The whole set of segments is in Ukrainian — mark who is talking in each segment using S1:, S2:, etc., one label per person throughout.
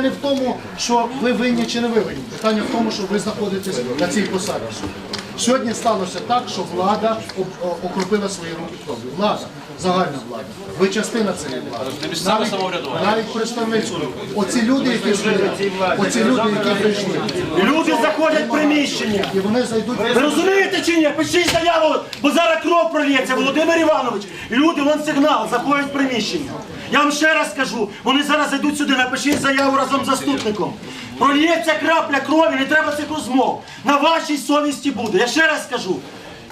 S1: питання не в тому, що ви винні чи не ви винні. Питання в тому, що ви знаходитесь на цій посаді. Сьогодні сталося так, що влада окропила свої руки кров'ю. Влада, загальна влада. Ви частина цієї влади. Навіть, навіть представництво. Оці люди, які жили, оці люди, які прийшли,
S2: Люди заходять в приміщення.
S1: і вони зайдуть.
S2: Ви розумієте чи ні? Пишіть заяву, бо зараз кров пролється, Володимир Іванович. І люди, вон сигнал, заходять в приміщення. Я вам ще раз скажу, вони зараз зайдуть сюди, напишіть заяву разом з заступником. Прольється крапля крові, не треба цих розмов. На вашій совісті буде. Я ще раз скажу.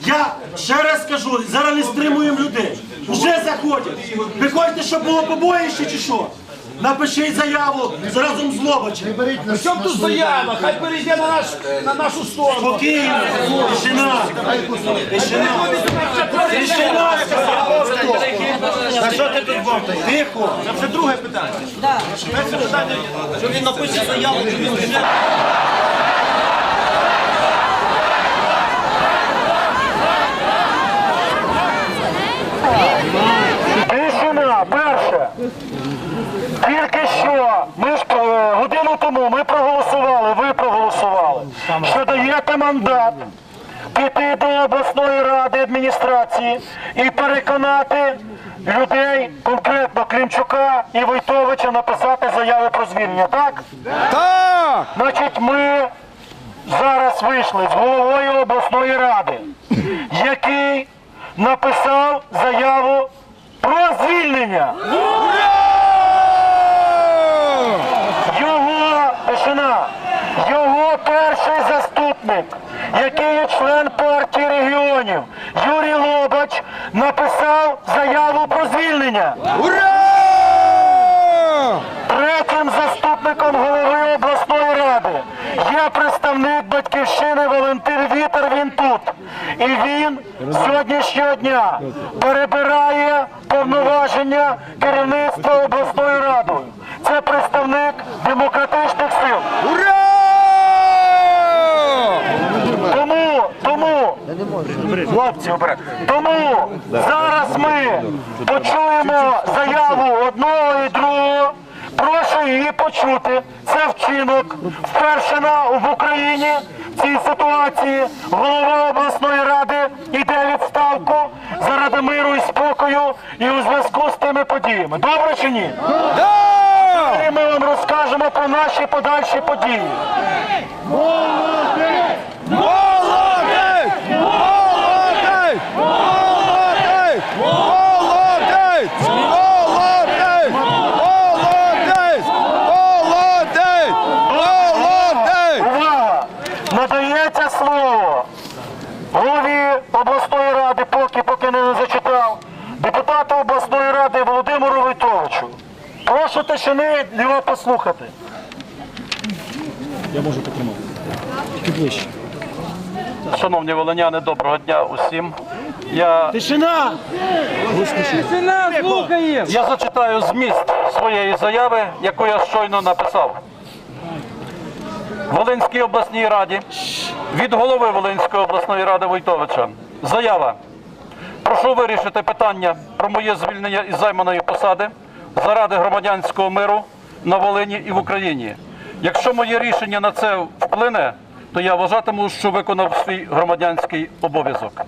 S2: Я ще раз скажу, зараз не стримуємо людей. Вже заходять. Ви хочете, щоб було побоїще чи що? Напишіть заяву разом з Лобачем.
S1: На,
S3: Чому тут заява? Хай перейде на, наш, на нашу сторону.
S2: Спокійно, тишина, тишина, тишина, Тихо.
S4: Це вже друге питання. Перше питання, що він напише заяву, що він вже...
S2: Тишина, перше. Тільки що, ми ж е, годину тому ми проголосували, ви проголосували, що даєте мандат піти до обласної ради адміністрації і переконати людей, конкретно Клімчука і Войтовича, написати заяви про звільнення, так?
S3: Так!
S2: Значить, ми зараз вийшли з головою обласної ради, який написав заяву про звільнення. Його тишина, його перший заступник, який є член партії регіонів, Юрій Лобач, написав заяву про звільнення.
S3: Ура!
S2: Третім заступником голови обласної ради є представник батьківщини Валентин Вітер. Він тут. І він з сьогоднішнього дня перебирає повноваження керівництва обласною радою. Це представник демократичних сил.
S3: Ура!
S2: Тому, тому, хлопці, тому зараз ми почуємо заяву одного і другого. Прошу її почути. Це вчинок. Вперше на в Україні в цій ситуації голова обласної ради йде відставку заради миру і спокою і у зв'язку з тими подіями. Добре чи ні?
S3: Да!
S2: Далі ми вам розкажемо про наші подальші події. Обласної ради, поки поки не зачитав, депутату обласної ради Володимиру Войтовичу. Прошу тишини його послухати. Я можу підтримати.
S5: Шановні волиняни, доброго дня усім. Я,
S2: Тишина!
S5: я зачитаю зміст своєї заяви, яку я щойно написав. Волинській обласній раді від голови Волинської обласної ради Войтовича. Заява. Прошу вирішити питання про моє звільнення із займаної посади заради громадянського миру на Волині і в Україні. Якщо моє рішення на це вплине, то я вважатиму, що виконав свій громадянський обов'язок.